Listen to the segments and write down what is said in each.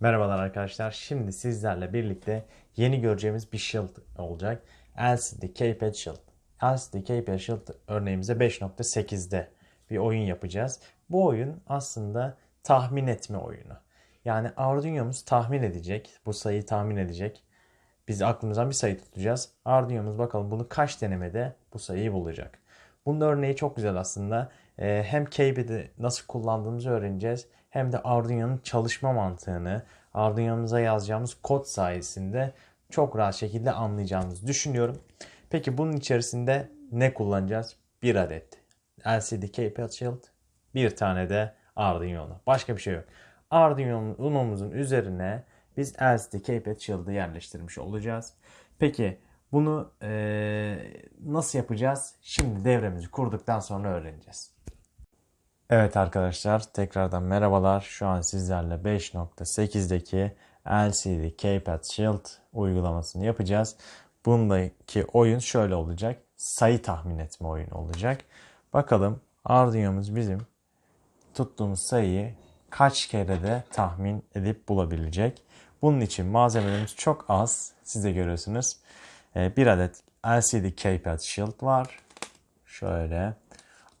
Merhabalar arkadaşlar. Şimdi sizlerle birlikte yeni göreceğimiz bir shield olacak. LCD Keypad Shield. LCD Keypad Shield örneğimize 5.8'de bir oyun yapacağız. Bu oyun aslında tahmin etme oyunu. Yani Arduino'muz tahmin edecek. Bu sayıyı tahmin edecek. Biz aklımızdan bir sayı tutacağız. Arduino'muz bakalım bunu kaç denemede bu sayıyı bulacak. Bunun örneği çok güzel aslında. Ee, hem Keypad'i nasıl kullandığımızı öğreneceğiz. Hem de Arduino'nun çalışma mantığını, Arduino'muza yazacağımız kod sayesinde çok rahat şekilde anlayacağımızı düşünüyorum. Peki bunun içerisinde ne kullanacağız? Bir adet LCD Keypad Shield, bir tane de Arduino. Başka bir şey yok. Arduino'muzun üzerine biz LCD Keypad Shield'ı yerleştirmiş olacağız. Peki bunu eee, nasıl yapacağız? Şimdi devremizi kurduktan sonra öğreneceğiz. Evet arkadaşlar tekrardan merhabalar. Şu an sizlerle 5.8'deki LCD Keypad Shield uygulamasını yapacağız. Bundaki oyun şöyle olacak. Sayı tahmin etme oyunu olacak. Bakalım Arduino'muz bizim tuttuğumuz sayıyı kaç kere de tahmin edip bulabilecek. Bunun için malzemelerimiz çok az. Siz de görüyorsunuz. Ee, Bir adet LCD Keypad Shield var. Şöyle.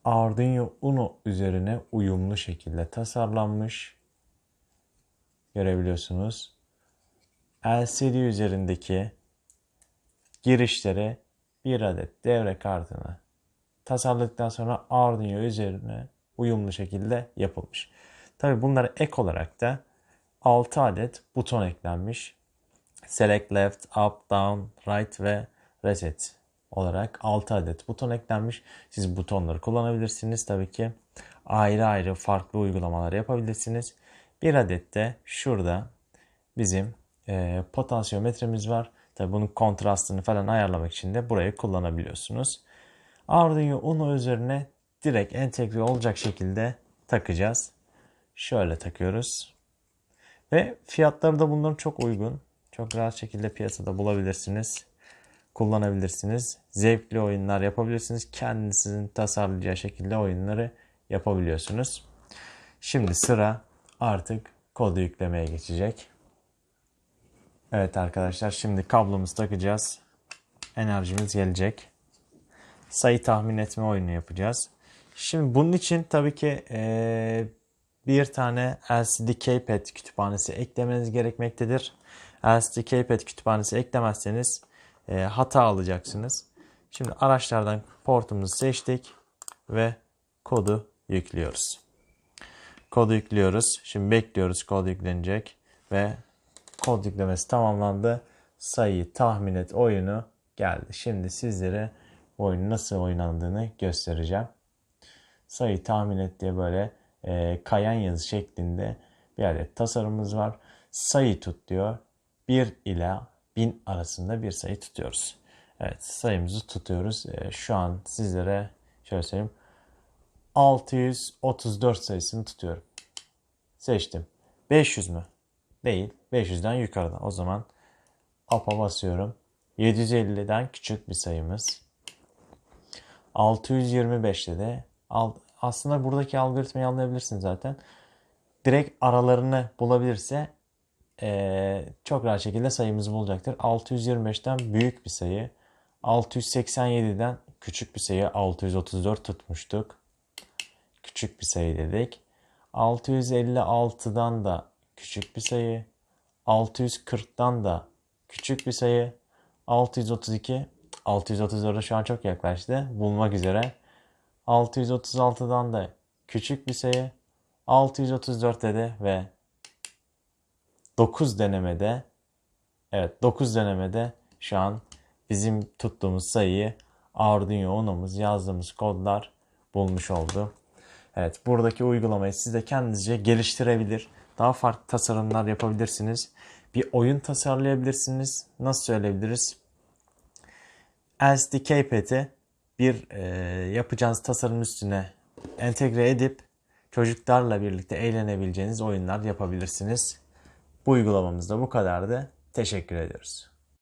Arduino Uno üzerine uyumlu şekilde tasarlanmış. Görebiliyorsunuz. LCD üzerindeki girişleri bir adet devre kartını tasarladıktan sonra Arduino üzerine uyumlu şekilde yapılmış. Tabi bunlara ek olarak da 6 adet buton eklenmiş. Select left, up, down, right ve reset olarak 6 adet buton eklenmiş. Siz butonları kullanabilirsiniz. Tabii ki ayrı ayrı farklı uygulamalar yapabilirsiniz. Bir adet de şurada bizim e, potansiyometremiz var. Tabii bunun kontrastını falan ayarlamak için de burayı kullanabiliyorsunuz. Arduino Uno üzerine direkt entegre olacak şekilde takacağız. Şöyle takıyoruz. Ve fiyatları da bunların çok uygun. Çok rahat şekilde piyasada bulabilirsiniz. Kullanabilirsiniz. Zevkli oyunlar yapabilirsiniz. Kendinizin tasarlayacağı şekilde oyunları yapabiliyorsunuz. Şimdi sıra artık kodu yüklemeye geçecek. Evet arkadaşlar şimdi kablomuzu takacağız. Enerjimiz gelecek. Sayı tahmin etme oyunu yapacağız. Şimdi bunun için tabii ki eee, bir tane LCD Keypad kütüphanesi eklemeniz gerekmektedir. LCD Keypad kütüphanesi eklemezseniz eee, hata alacaksınız. Şimdi araçlardan portumuzu seçtik ve kodu yüklüyoruz. Kodu yüklüyoruz. Şimdi bekliyoruz kod yüklenecek ve kod yüklemesi tamamlandı. Sayıyı tahmin et oyunu geldi. Şimdi sizlere oyunun nasıl oynandığını göstereceğim. Sayı tahmin et diye böyle e, kayan yazı şeklinde bir adet tasarımımız var. Sayı tut diyor. 1 ila 1000 arasında bir sayı tutuyoruz. Evet sayımızı tutuyoruz. E, şu an sizlere şöyle söyleyeyim. 634 sayısını tutuyorum. Seçtim. 500 mü? Değil. 500'den yukarıda. O zaman up'a basıyorum. 750'den küçük bir sayımız. 625'te de al- aslında buradaki algoritmayı anlayabilirsiniz zaten. Direkt aralarını bulabilirse eee, çok rahat şekilde sayımızı bulacaktır. 625'ten büyük bir sayı. 687'den küçük bir sayı 634 tutmuştuk. Küçük bir sayı dedik. 656'dan da küçük bir sayı. 640'dan da küçük bir sayı. 632 634'e şu an çok yaklaştı. Bulmak üzere. 636'dan da küçük bir sayı. 634'te de ve 9 denemede evet 9 denemede şu an bizim tuttuğumuz sayıyı Arduino Uno'muz yazdığımız kodlar bulmuş oldu. Evet buradaki uygulamayı siz de kendinizce geliştirebilir. Daha farklı tasarımlar yapabilirsiniz. Bir oyun tasarlayabilirsiniz. Nasıl söyleyebiliriz? LCD Keypad'i bir e, yapacağınız tasarım üstüne entegre edip çocuklarla birlikte eğlenebileceğiniz oyunlar yapabilirsiniz. Bu uygulamamız da bu kadardı. Teşekkür ediyoruz.